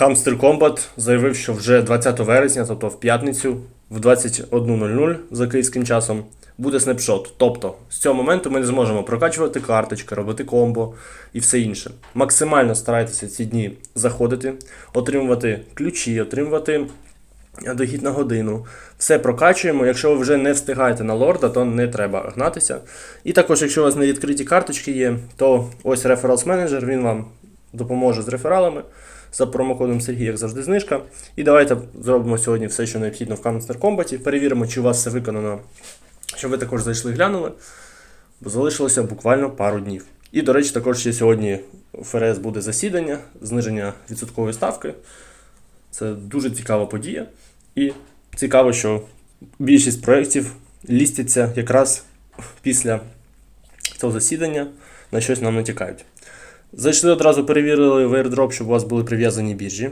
Hamster Combat заявив, що вже 20 вересня, тобто в п'ятницю, в 21.00 за київським часом, буде снапшот. Тобто, з цього моменту ми не зможемо прокачувати карточки, робити комбо і все інше. Максимально старайтеся ці дні заходити, отримувати ключі, отримувати дохід на годину. Все прокачуємо. Якщо ви вже не встигаєте на лорда, то не треба гнатися. І також, якщо у вас не відкриті карточки є, то ось Referrals Manager, він вам допоможе з рефералами. За промокодом Сергій, як завжди, знижка. І давайте зробимо сьогодні все, що необхідно в Counter Combat. Перевіримо, чи у вас все виконано, щоб ви також зайшли і глянули. Бо залишилося буквально пару днів. І, до речі, також ще сьогодні ФРС буде засідання, зниження відсоткової ставки. Це дуже цікава подія. І цікаво, що більшість проєктів лістяться якраз після цього засідання на щось нам натякають. Зайшли одразу, перевірили в airdrop, щоб у вас були прив'язані біржі.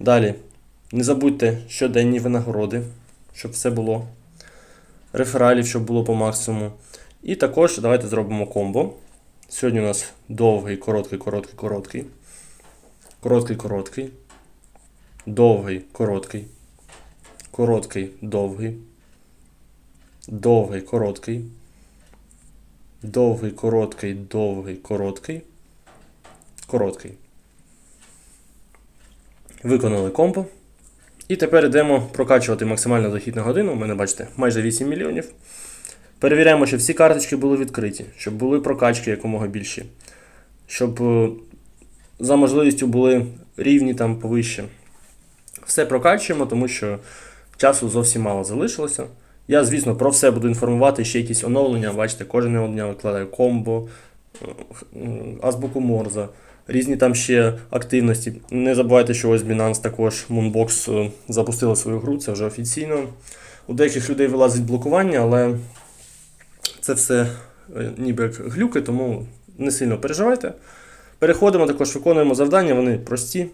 Далі. Не забудьте щоденні винагороди, щоб все було. Рефералів, щоб було по максимуму. І також давайте зробимо комбо. Сьогодні у нас довгий, короткий, короткий, короткий. Короткий, короткий. Довгий, короткий. Короткий, довгий. Довгий, короткий. Довгий, короткий, довгий, короткий. Короткий. Виконали комбо. І тепер йдемо прокачувати максимально дохід на годину. У мене, бачите, майже 8 мільйонів. Перевіряємо, щоб всі карточки були відкриті, щоб були прокачки якомога більші. Щоб е, за можливістю були рівні там повище. Все прокачуємо, тому що часу зовсім мало залишилося. Я, звісно, про все буду інформувати, ще якісь оновлення. Бачите, кожного дня викладаю комбо, азбуку Морза, різні там ще активності. Не забувайте, що ось Binance також Moonbox е, запустила свою гру, це вже офіційно. У деяких людей вилазить блокування, але це все е, ніби як глюки, тому не сильно переживайте. Переходимо також, виконуємо завдання, вони прості.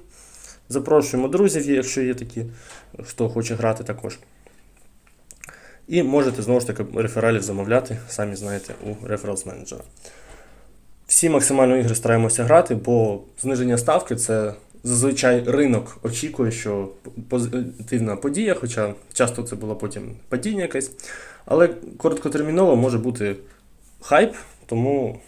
Запрошуємо друзів, якщо є такі, хто хоче грати також. І можете знову ж таки рефералів замовляти, самі знаєте, у Referrals Manager. Всі максимально ігри стараємося грати, бо зниження ставки це зазвичай ринок очікує, що позитивна подія, хоча часто це було потім падіння якесь. Але короткотерміново може бути хайп, тому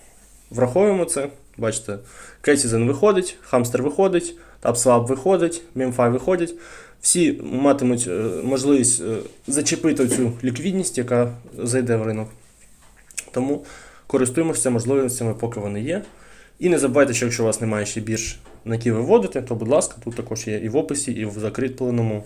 враховуємо це. Бачите, Кетізен виходить, Хамстер виходить, TapSwap виходить, MemFi виходить. Всі матимуть е, можливість е, зачепити цю ліквідність, яка зайде в ринок. Тому користуємося можливостями, поки вони є. І не забувайте, що якщо у вас немає ще бірж, на які ви вводите, то, будь ласка, тут також є і в описі, і в закріпленому.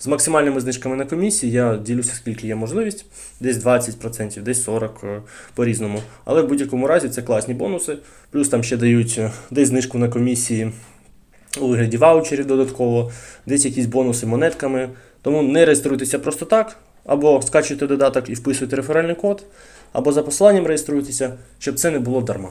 З максимальними знижками на комісії я ділюся, скільки є можливість, десь 20%, десь 40% е, по-різному. Але в будь-якому разі це класні бонуси. Плюс там ще дають е, десь знижку на комісії у вигляді ваучерів додатково, десь якісь бонуси монетками. Тому не реєструйтеся просто так, або скачуйте додаток і вписуйте реферальний код, або за посиланням реєструйтеся, щоб це не було дарма.